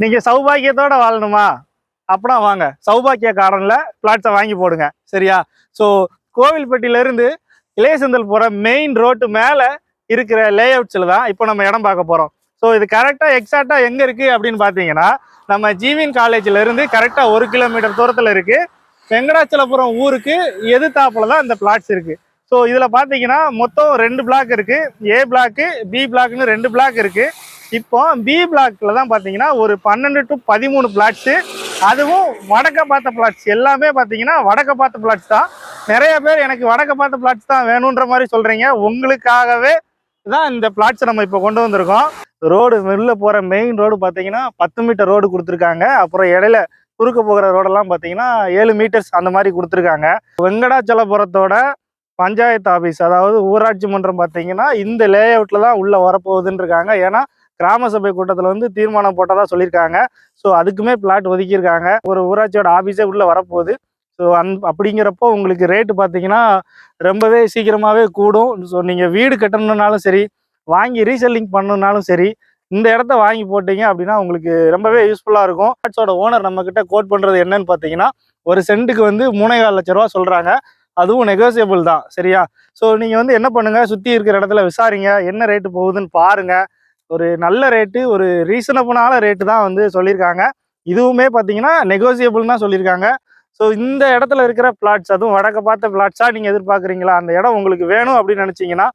நீங்கள் சௌபாகியத்தோடு வாழணுமா? அப்படின்னா வாங்க. சௌபாக்கிய கார்டனில் பிளாட்ஸை வாங்கி போடுங்க. சரியா? ஸோ கோவில்பட்டியிலேருந்து இளையசந்தல் மெயின் ரோட்டு மேலே இருக்கிற லேஅவுட்ஸில் தான் இப்போ நம்ம இடம் பார்க்க போகிறோம் ஸோ இது கரெக்டாக எக்ஸாக்டாக எங்கே இருக்குது அப்படின்னு பார்த்தீங்கன்னா நம்ம ஜீவின் காலேஜிலேருந்து கரெக்டாக ஒரு கிலோமீட்டர் தூரத்தில் இருக்குது வெங்கடாச்சலபுரம் ஊருக்கு எதிர்த்தாப்புல தான் இந்த பிளாட்ஸ் இருக்குது ஸோ இதில் பார்த்தீங்கன்னா மொத்தம் ரெண்டு பிளாக் இருக்குது ஏ பிளாக்கு பி பிளாக்னு ரெண்டு பிளாக் இருக்குது இப்போ பி பிளாக்ல தான் பார்த்தீங்கன்னா ஒரு பன்னெண்டு டு பதிமூணு பிளாட்ஸு அதுவும் வடக்க பார்த்த பிளாட்ஸ் எல்லாமே பார்த்தீங்கன்னா வடக்க பார்த்த பிளாட்ஸ் தான். நிறைய பேர் எனக்கு வடக்க பார்த்த பிளாட்ஸ் தான் வேணுன்ற மாதிரி சொல்கிறீங்க உங்களுக்காகவே தான் இந்த பிளாட்ஸை நம்ம இப்போ கொண்டு வந்திருக்கோம். ரோடு வெளில போகிற மெயின் ரோடு பார்த்தீங்கன்னா பத்து மீட்டர் ரோடு கொடுத்துருக்காங்க. அப்புறம் இடையில குறுக்க போகிற ரோடெல்லாம் பார்த்தீங்கன்னா ஏழு மீட்டர்ஸ் அந்த மாதிரி கொடுத்துருக்காங்க. வெங்கடாச்சலபுரத்தோட பஞ்சாயத்து ஆஃபீஸ் அதாவது ஊராட்சி மன்றம் பார்த்தீங்கன்னா இந்த லே அவுட்டில் தான் உள்ளே வரப்போகுதுன்னு இருக்காங்க. ஏன்னா கிராம சபை கூட்டத்தில் வந்து தீர்மானம் போட்டதாக சொல்லியிருக்காங்க. ஸோ அதுக்குமே பிளாட் ஒதுக்கியிருக்காங்க. ஒரு ஊராட்சியோட ஆஃபீஸே உள்ளே வரப்போகுது. ஸோ அந் அப்படிங்கிறப்போ உங்களுக்கு ரேட்டு பார்த்தீங்கன்னா ரொம்பவே சீக்கிரமாகவே கூடும். ஸோ நீங்கள் வீடு கட்டணுன்னாலும் சரி வாங்கி ரீசெல்லிங் பண்ணணுன்னாலும் சரி இந்த இடத்த வாங்கி போட்டீங்க அப்படின்னா உங்களுக்கு ரொம்பவே யூஸ்ஃபுல்லாக இருக்கும். பிளாட்ஸோட ஓனர் நம்மக்கிட்ட கோட் பண்ணுறது என்னன்னு பார்த்தீங்கன்னா ஒரு சென்ட்டுக்கு வந்து மூணேகால் லட்ச ரூபா சொல்கிறாங்க அதுவும் நெகோசியபிள் தான். சரியா? ஸோ நீங்கள் வந்து என்ன பண்ணுங்கள் சுற்றி இருக்கிற இடத்துல விசாரிங்க. என்ன ரேட்டு போகுதுன்னு பாருங்கள் ஒரு நல்ல ரேட்டு ஒரு ரீசனபிளான ரேட்டு தான் வந்து சொல்லியிருக்காங்க. இதுவுமே பார்த்தீங்கன்னா நெகோசியபிள் தான் சொல்லியிருக்காங்க. ஸோ இந்த இடத்துல இருக்கிற பிளாட்ஸ் அதுவும் வடக்க பார்த்த பிளாட்ஸாக நீங்கள் எதிர்பார்க்குறீங்களா? அந்த இடம் உங்களுக்கு வேணும் அப்படின்னு நினச்சிங்கன்னா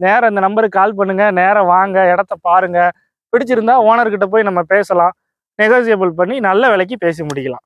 நேராக இந்த நம்பருக்கு கால் பண்ணுங்கள் நேராக வாங்க. இடத்த பாருங்கள் பிடிச்சிருந்தா ஓனர்கிட்ட போய் நம்ம பேசலாம். நெகோசியபிள் பண்ணி நல்ல விலைக்கு பேசி முடிக்கலாம்.